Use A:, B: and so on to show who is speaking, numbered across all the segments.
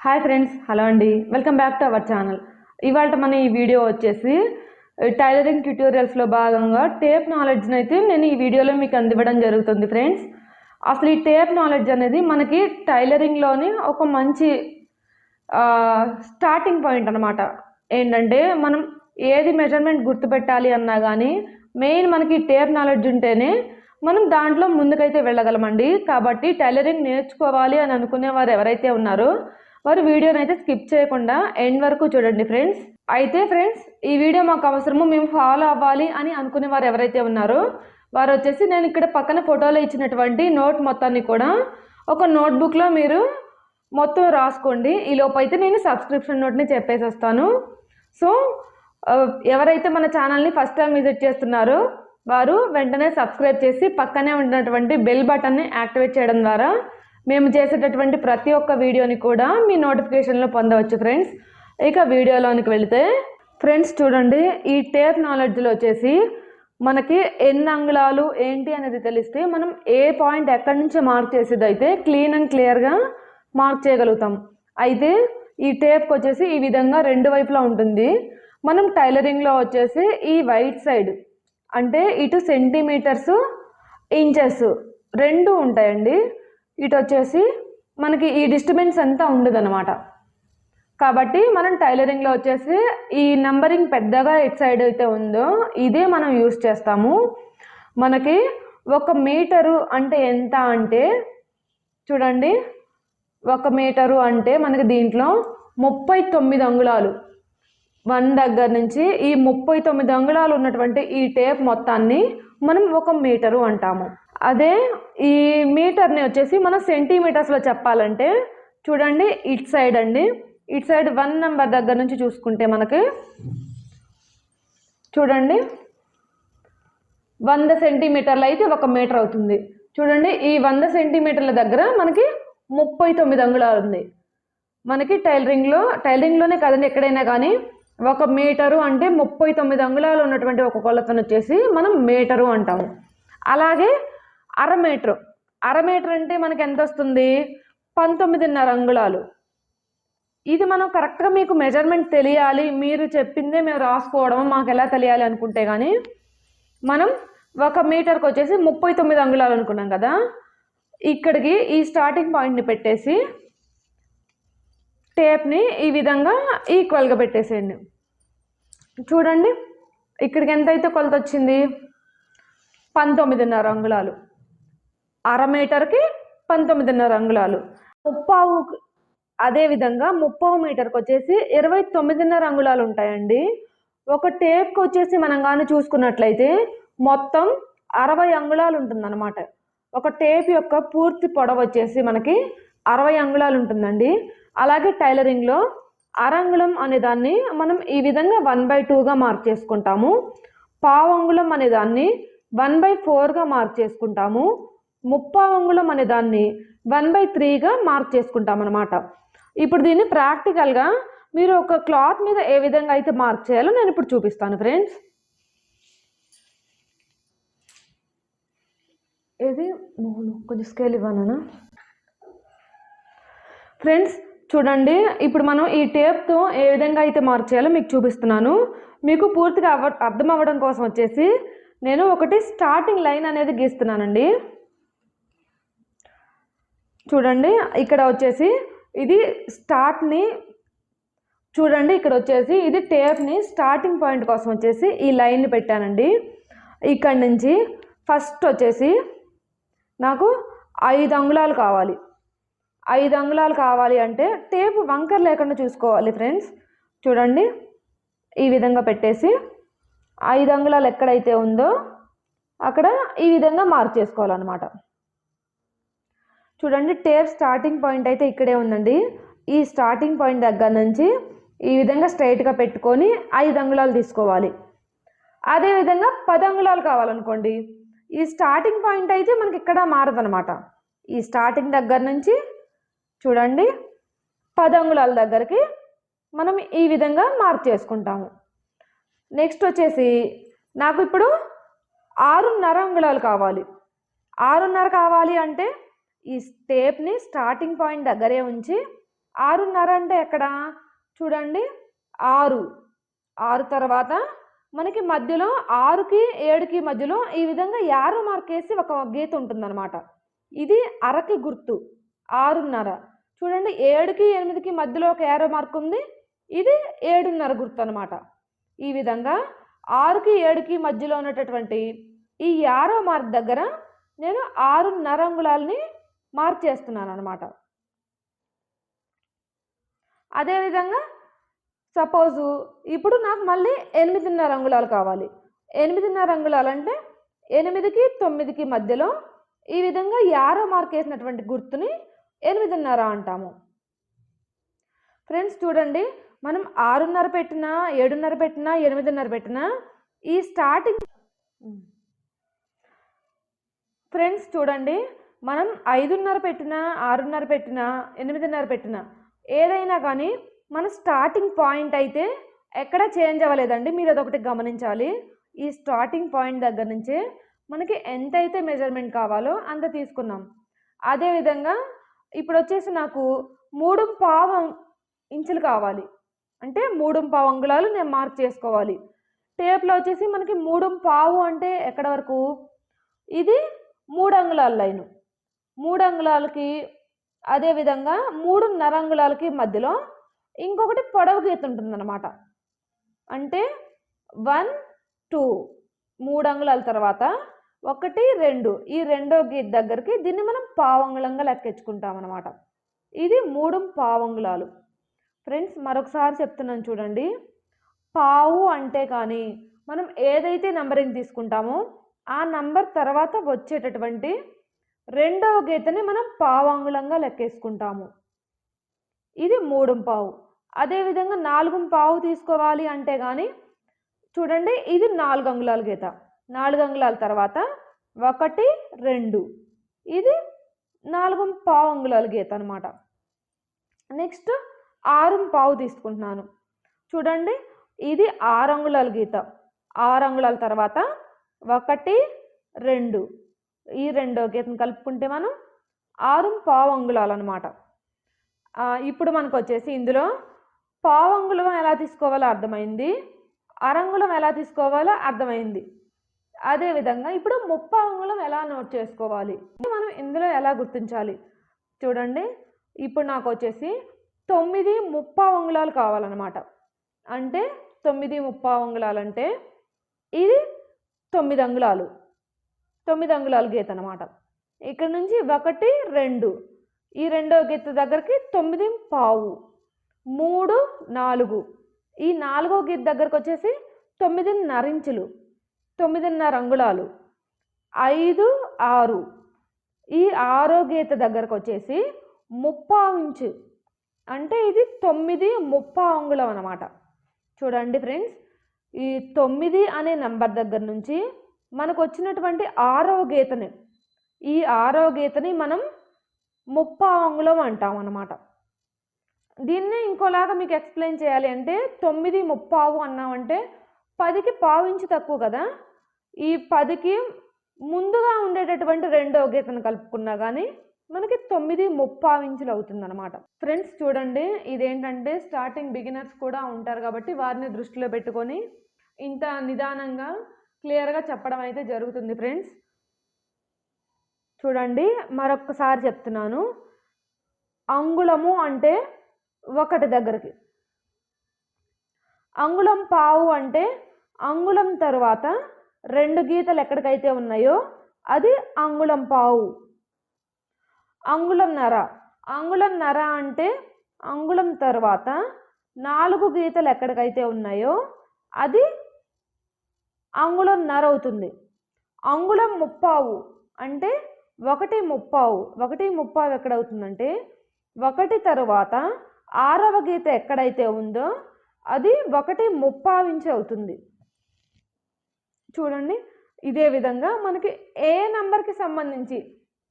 A: Hi friends hello అండి. Welcome back to our channel ఇవాళ మన ఈ వీడియో వచ్చేసి టైలరింగ్ ట్యూటోరియల్స్లో భాగంగా టేప్ నాలెడ్జ్ని అయితే నేను ఈ వీడియోలో మీకు అందివ్వడం జరుగుతుంది ఫ్రెండ్స్ అసలు ఈ టేప్ నాలెడ్జ్ అనేది మనకి టైలరింగ్లోని ఒక మంచి స్టార్టింగ్ పాయింట్ అనమాట ఏంటంటే మనం ఏది మెజర్మెంట్ గుర్తుపెట్టాలి అన్నా కానీ మెయిన్ మనకి టేప్ నాలెడ్జ్ ఉంటేనే మనం దాంట్లో ముందుకైతే వెళ్ళగలమండి. కాబట్టి టైలరింగ్ నేర్చుకోవాలి అని అనుకునే వారు ఎవరైతే ఉన్నారో వారు వీడియోని అయితే స్కిప్ చేయకుండా ఎండ్ వరకు చూడండి ఫ్రెండ్స్. అయితే ఫ్రెండ్స్ ఈ వీడియో మాకు అవసరము మేము ఫాలో అవ్వాలి అని అనుకునే వారు ఎవరైతే ఉన్నారో వారు వచ్చేసి నేను ఇక్కడ పక్కన ఫోటోలో ఇచ్చినటువంటి నోట్ మొత్తాన్ని కూడా ఒక నోట్బుక్లో మీరు మొత్తం రాసుకోండి. ఈ లోపైతే నేను సబ్స్క్రిప్షన్ నోట్ని చెప్పేసి వస్తాను. సో ఎవరైతే మన ఛానల్ని ఫస్ట్ టైం విజిట్ చేస్తున్నారో వారు వెంటనే సబ్స్క్రైబ్ చేసి పక్కనే ఉన్నటువంటి బెల్ బటన్ని యాక్టివేట్ చేయడం ద్వారా మేము చేసేటటువంటి ప్రతి ఒక్క వీడియోని కూడా మీ నోటిఫికేషన్లో పొందవచ్చు ఫ్రెండ్స్ ఇక వీడియోలోనికి వెళితే ఫ్రెండ్స్ చూడండి ఈ టేప్ నాలెడ్జ్లో వచ్చేసి మనకి ఎన్ని అంగుళాలు ఏంటి అనేది తెలిస్తే మనం ఏ పాయింట్ ఎక్కడి నుంచి మార్క్ చేసేది అయితే క్లీన్ అండ్ క్లియర్గా మార్క్ చేయగలుగుతాం. అయితే ఈ టేప్కి వచ్చేసి ఈ విధంగా రెండు వైపులా ఉంటుంది. మనం టైలరింగ్లో వచ్చేసి ఈ వైట్ సైడ్ అంటే ఇటు సెంటీమీటర్స్ ఇంచెస్ రెండు ఉంటాయండి. ఇటు వచ్చేసి మనకి ఈ డిస్టర్బెన్స్ అంతా ఉండదన్నమాట. కాబట్టి మనం టైలరింగ్లో వచ్చేసి ఈ నంబరింగ్ పెద్దగా ఎట్ సైడ్ అయితే ఉందో ఇదే మనం యూస్ చేస్తాము. మనకి ఒక మీటరు అంటే ఎంత అంటే చూడండి ఒక మీటరు అంటే మనకి దీంట్లో ముప్పై తొమ్మిది అంగుళాలు. వన్ దగ్గర నుంచి ఈ ముప్పై తొమ్మిది అంగుళాలు ఉన్నటువంటి ఈ టేప్ మొత్తాన్ని మనం ఒక మీటరు అంటాము. అదే ఈ మీటర్ని వచ్చేసి మనం సెంటీమీటర్స్లో చెప్పాలంటే చూడండి ఇట్ సైడ్ అండి. ఇట్ సైడ్ వన్ నెంబర్ దగ్గర నుంచి చూసుకుంటే మనకి చూడండి వంద సెంటీమీటర్లు అయితే ఒక మీటర్ అవుతుంది. చూడండి ఈ వంద సెంటీమీటర్ల దగ్గర మనకి ముప్పై తొమ్మిది అంగుళాలు ఉంది. మనకి టైలరింగ్లో టైలరింగ్లోనే కదండి ఎక్కడైనా కానీ ఒక మీటరు అంటే ముప్పై తొమ్మిది అంగుళాలు ఉన్నటువంటి ఒక కొలతను వచ్చేసి మనం మీటరు అంటాము. అలాగే అర మీటర్. అర మీటర్ అంటే మనకి ఎంత వస్తుంది? పంతొమ్మిదిన్నర అంగుళాలు. ఇది మనం కరెక్ట్గా మీకు మెజర్మెంట్ తెలియాలి. మీరు చెప్పిందే మేము రాసుకోవడం మాకు ఎలా తెలియాలి అనుకుంటే కానీ మనం ఒక మీటర్కి వచ్చేసి ముప్పై తొమ్మిది అంగుళాలు అనుకున్నాం కదా? ఇక్కడికి ఈ స్టార్టింగ్ పాయింట్ని పెట్టేసి టేప్ని ఈ విధంగా ఈక్వల్గా పెట్టేసేయండి. చూడండి ఇక్కడికి ఎంత అయితే కొలత వచ్చింది? పంతొమ్మిదిన్నర అంగుళాలు. అర మీటర్కి పంతొమ్మిదిన్నర అంగుళాలు. ముప్పావు అదేవిధంగా ముప్పావు మీటర్కి వచ్చేసి ఇరవై తొమ్మిదిన్నర అంగుళాలు ఉంటాయండి. ఒక టేప్కి వచ్చేసి మనం కానీ చూసుకున్నట్లయితే మొత్తం అరవై అంగుళాలు ఉంటుందన్నమాట. ఒక టేప్ యొక్క పూర్తి పొడవు వచ్చేసి మనకి అరవై అంగుళాలు ఉంటుందండి. అలాగే టైలరింగ్లో అరంగుళం అనే దాన్ని మనం ఈ విధంగా వన్ బై టూగా మార్క్ చేసుకుంటాము. పావు అంగుళం అనే దాన్ని వన్ బై ఫోర్గా మార్క్ చేసుకుంటాము. ముప్పావు అంగుళం అనే దాన్ని వన్ బై త్రీగా మార్క్ చేసుకుంటాం అనమాట ఇప్పుడు దీన్ని ప్రాక్టికల్గా మీరు ఒక క్లాత్ మీద ఏ విధంగా అయితే మార్క్ చేయాలో నేను ఇప్పుడు చూపిస్తాను ఫ్రెండ్స్ ఏది కొంచెం స్కేల్ ఇవ్వనా? ఫ్రెండ్స్ చూడండి ఇప్పుడు మనం ఈ టేప్తో ఏ విధంగా అయితే మార్క్ చేయాలో మీకు చూపిస్తున్నాను. మీకు పూర్తిగా అవ అర్థం అవ్వడం కోసం వచ్చేసి నేను ఒకటి స్టార్టింగ్ లైన్ అనేది గీస్తున్నానండి. చూడండి ఇక్కడ వచ్చేసి ఇది స్టార్ట్ని చూడండి ఇక్కడ వచ్చేసి ఇది టేప్ని స్టార్టింగ్ పాయింట్ కోసం వచ్చేసి ఈ లైన్ని పెట్టానండి. ఇక్కడ నుంచి ఫస్ట్ వచ్చేసి నాకు ఐదు అంగుళాలు కావాలి. ఐదు అంగుళాలు కావాలి అంటే టేప్ వంకర్ లేకుండా చూసుకోవాలి ఫ్రెండ్స్ చూడండి ఈ విధంగా పెట్టేసి ఐదు అంగుళాలు ఎక్కడైతే ఉందో అక్కడ ఈ విధంగా మార్క్ చేసుకోవాలన్నమాట. చూడండి టేప్ స్టార్టింగ్ పాయింట్ అయితే ఇక్కడే ఉందండి. ఈ స్టార్టింగ్ పాయింట్ దగ్గర నుంచి ఈ విధంగా స్ట్రైట్గా పెట్టుకొని ఐదు అంగుళాలు తీసుకోవాలి. అదేవిధంగా పది అంగుళాలు కావాలనుకోండి. ఈ స్టార్టింగ్ పాయింట్ అయితే మనకి ఇక్కడ మారదనమాట ఈ స్టార్టింగ్ దగ్గర నుంచి చూడండి పది అంగుళాల దగ్గరికి మనం ఈ విధంగా మార్క్ చేసుకుంటాము. నెక్స్ట్ వచ్చేసి నాకు ఇప్పుడు ఆరున్నర అంగుళాలు కావాలి. ఆరున్నర కావాలి అంటే ఈ స్టేప్ని స్టార్టింగ్ పాయింట్ దగ్గరే ఉంచి ఆరున్నర అంటే ఎక్కడ? చూడండి. ఆరు. ఆరు తర్వాత మనకి మధ్యలో ఆరుకి ఏడుకి మధ్యలో ఈ విధంగా యారో మార్క్ వేసి ఒక గీత ఉంటుందన్నమాట. ఇది అరకి గుర్తు. ఆరున్నర. చూడండి. ఏడుకి ఎనిమిదికి మధ్యలో ఒక యారో మార్క్ ఉంది. ఇది ఏడున్నర గుర్తు అనమాట ఈ విధంగా ఆరుకి ఏడుకి మధ్యలో ఉన్నటటువంటి ఈ యారో మార్క్ దగ్గర నేను ఆరున్నర అంగుళాలని మార్క్ చేస్తున్నాను అనమాట అదేవిధంగా సపోజు ఇప్పుడు నాకు మళ్ళీ ఎనిమిదిన్నర అంగుళాలు కావాలి. ఎనిమిదిన్నర అంగుళాలు అంటే ఎనిమిదికి తొమ్మిదికి మధ్యలో ఈ విధంగా యారో మార్క్ వేసినటువంటి గుర్తుని ఎనిమిదిన్నర అంటాము. ఫ్రెండ్స్ చూడండి మనం ఆరున్నర పెట్టినా ఏడున్నర పెట్టినా ఎనిమిదిన్నర పెట్టినా ఈ స్టార్టింగ్ ఫ్రెండ్స్ చూడండి మనం ఐదున్నర పెట్టినా ఆరున్నర పెట్టినా ఎనిమిదిన్నర పెట్టినా ఏదైనా కానీ మన స్టార్టింగ్ పాయింట్ అయితే ఎక్కడ చేంజ్ అవ్వలేదండి. మీరు అదొకటి గమనించాలి. ఈ స్టార్టింగ్ పాయింట్ దగ్గర నుంచే మనకి ఎంతైతే మెజర్మెంట్ కావాలో అంత తీసుకున్నాం. అదేవిధంగా ఇప్పుడు వచ్చేసి నాకు మూడు పావు ఇంచులు కావాలి. అంటే మూడు పావు అంగుళాలు నేను మార్క్ చేసుకోవాలి. టేప్లో వచ్చేసి మనకి మూడు పావు అంటే ఎక్కడ వరకు? ఇది మూడు అంగుళాల లైను. మూడు అంగుళాలకి అదేవిధంగా మూడున్నర అంగుళాలకి మధ్యలో ఇంకొకటి పొడవు గీత ఉంటుందన్నమాట. అంటే వన్ టూ మూడు అంగుళాల తర్వాత ఒకటి రెండు. ఈ రెండో గీత దగ్గరికి దీన్ని మనం పావంగుళంగా లెక్కించుకుంటాం అనమాట ఇది మూడు పావంగుళాలు. ఫ్రెండ్స్ మరొకసారి చెప్తున్నాను చూడండి. పావు అంటే కానీ మనం ఏదైతే నంబరింగ్ తీసుకుంటామో ఆ నంబర్ తర్వాత వచ్చేటటువంటి రెండవ గీతని మనం పావాంగుళంగా లెక్కేసుకుంటాము. ఇది మూడు పావు. అదేవిధంగా నాలుగు పావు తీసుకోవాలి అంటే కానీ చూడండి ఇది నాలుగు అంగుళాల గీత. నాలుగు అంగుళాల తర్వాత ఒకటి రెండు. ఇది నాలుగు పావు అంగుళాల గీత అనమాట నెక్స్ట్ ఆరు పావు తీసుకుంటున్నాను. చూడండి ఇది ఆరు అంగుళాల గీత. ఆరు అంగుళాల తర్వాత ఒకటి రెండు. ఈ రెండో గీతను కలుపుకుంటే మనం ఆరు పావు అంగుళాలు అనమాట ఇప్పుడు మనకు వచ్చేసి ఇందులో పావు అంగుళం ఎలా తీసుకోవాలో అర్థమైంది. అరంగుళం ఎలా తీసుకోవాలో అర్థమైంది. అదేవిధంగా ఇప్పుడు ముప్పా అంగుళం ఎలా నోట్ చేసుకోవాలి? మనం ఇందులో ఎలా గుర్తించాలి? చూడండి. ఇప్పుడు నాకు వచ్చేసి తొమ్మిది ముప్పా అంగుళాలు కావాలన్నమాట. అంటే తొమ్మిది ముప్పా అంగుళాలు అంటే ఇది తొమ్మిది అంగుళాలు. తొమ్మిది అంగుళాలు గీత అనమాట ఇక్కడ నుంచి ఒకటి రెండు. ఈ రెండో గీత దగ్గరికి తొమ్మిది పావు. మూడు నాలుగు. ఈ నాలుగో గీత దగ్గరకు వచ్చేసి తొమ్మిదిన్నర ఇంచులు. తొమ్మిదిన్నర అంగుళాలు. ఐదు ఆరు. ఈ ఆరో గీత దగ్గరకు వచ్చేసి ముప్పావు ఇంచు. అంటే ఇది తొమ్మిది ముప్పా అంగుళం అనమాట చూడండి ఫ్రెండ్స్ ఈ తొమ్మిది అనే నెంబర్ దగ్గర నుంచి మనకు వచ్చినటువంటి ఆరో గీతని. ఈ ఆరో గీతని మనం ముప్పావు అంటాం అన్నమాట దీన్ని ఇంకోలాగా మీకు ఎక్స్ప్లెయిన్ చేయాలి అంటే తొమ్మిది ముప్పావు అన్నామంటే పదికి పావించి తక్కువ కదా. ఈ పదికి ముందుగా ఉండేటటువంటి రెండో గీతను కలుపుకున్నా కానీ మనకి తొమ్మిది ముప్పావించులు అవుతుందన్నమాట. ఫ్రెండ్స్ చూడండి ఇదేంటంటే స్టార్టింగ్ బిగినర్స్ కూడా ఉంటారు కాబట్టి వారిని దృష్టిలో పెట్టుకొని ఇంత నిదానంగా క్లియర్గా చెప్పడం అయితే జరుగుతుంది ఫ్రెండ్స్. చూడండి మరొకసారి చెప్తున్నాను. అంగుళము అంటే ఒకటి దగ్గరికి. అంగుళం పావు అంటే అంగుళం తర్వాత రెండు గీతలు ఎక్కడికైతే ఉన్నాయో అది అంగుళం పావు. అంగుళం నర. అంగుళం నర అంటే అంగుళం తర్వాత నాలుగు గీతలు ఎక్కడికైతే ఉన్నాయో అది అంగుళం నర్ అవుతుంది అంగుళం ముప్పావు అంటే ఒకటి ముప్పావు. ఒకటి ముప్పావు ఎక్కడవుతుందంటే ఒకటి తరువాత ఆరవ గీత ఎక్కడైతే ఉందో అది ఒకటి ముప్పావించి అవుతుంది. చూడండి ఇదే విధంగా మనకి ఏ నంబర్కి సంబంధించి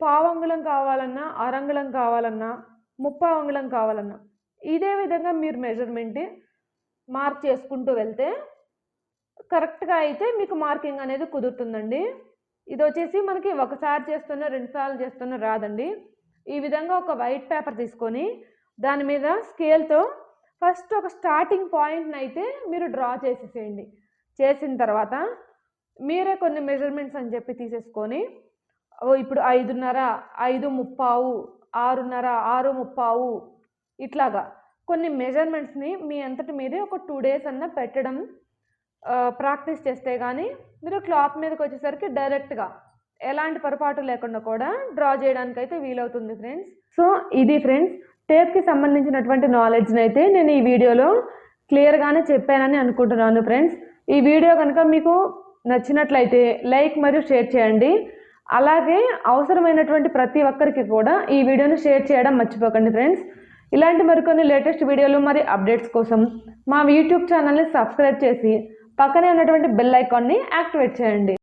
A: పావంగుళం కావాలన్నా అరంగుళం కావాలన్నా ముప్పావంగుళం కావాలన్నా ఇదే విధంగా మీరు మెజర్మెంట్ మార్క్ చేసుకుంటూ వెళ్తే కరెక్ట్గా అయితే మీకు మార్కింగ్ అనేది కుదురుతుందండి. ఇది వచ్చేసి మనకి ఒకసారి చేస్తున్న రెండు సార్లు చేస్తున్న రాదండి. ఈ విధంగా ఒక వైట్ పేపర్ తీసుకొని దాని మీద స్కేల్తో ఫస్ట్ ఒక స్టార్టింగ్ పాయింట్ని అయితే మీరు డ్రా చేసేసేయండి. చేసిన తర్వాత మీరే కొన్ని మెజర్మెంట్స్ అని చెప్పి తీసేసుకొని ఓ ఇప్పుడు ఐదున్నర ఐదు ముప్పావు ఆరున్నర ఆరు ముప్పావు ఇట్లాగా కొన్ని మెజర్మెంట్స్ని మీ అంతటి మీరే ఒక టూ డేస్ అన్న పెట్టడం ప్రాక్టీస్ చేస్తే కానీ మీరు క్లాత్ మీదకి వచ్చేసరికి డైరెక్ట్గా ఎలాంటి పొరపాటు లేకుండా కూడా డ్రా చేయడానికి అయితే వీలవుతుంది ఫ్రెండ్స్ సో ఇది ఫ్రెండ్స్ టేప్కి సంబంధించినటువంటి నాలెడ్జ్ని అయితే నేను ఈ వీడియోలో క్లియర్గానే చెప్పానని అనుకుంటున్నాను ఫ్రెండ్స్ ఈ వీడియో కనుక మీకు నచ్చినట్లయితే లైక్ మరియు షేర్ చేయండి. అలాగే అవసరమైనటువంటి ప్రతి ఒక్కరికి కూడా ఈ వీడియోను షేర్ చేయడం మర్చిపోకండి ఫ్రెండ్స్ ఇలాంటి మరికొన్ని లేటెస్ట్ వీడియోలు మరి అప్డేట్స్ కోసం మా యూట్యూబ్ ఛానల్ని సబ్స్క్రైబ్ చేసి పక్కనే ఉన్నటువంటి బెల్ ఐకాన్ని యాక్టివేట్ చేయండి.